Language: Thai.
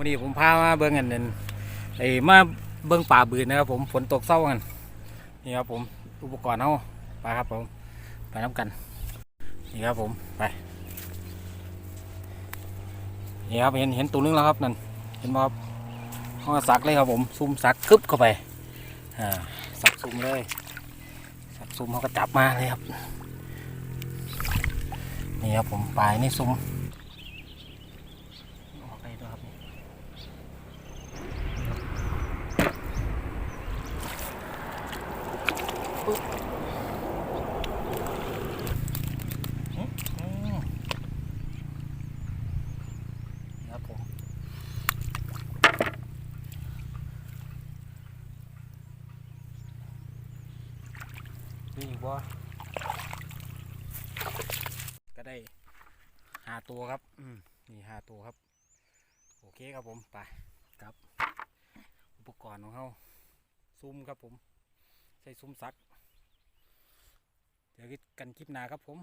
วันนี้ผมพามาเบิ่งกันนั่นไอ้มาเบิ่งป่าบืนนะครับผมฝนตกเศร้ากันนี่ครับผมอุปกรณ์เฮาไปครับผมไปน้ำกันนี่ครับผมไปนี่ครับเห็นเห็นตัวนึงแล้วครับนั่นเห็นไหมครับห้องสักเลยครับผมซุ่มสักคึบเข้าไปอ่าสักซุ่มเลยสักซุ่มเขาก็จับมาเลยครับนี่ครับผมปลายนี่ซุ่มออกไปด้วยครับนี่ อืมครับผมนี่อีกว่าก็ได้หาตัวครับ อืมนี่หาตัวครับ โอเคครับผม ไปครับ อุปกรณ์ของเขาซุ้มครับผม ใช้ซุ้มซัก เดี๋ยวกันคลิปหน้าครับผม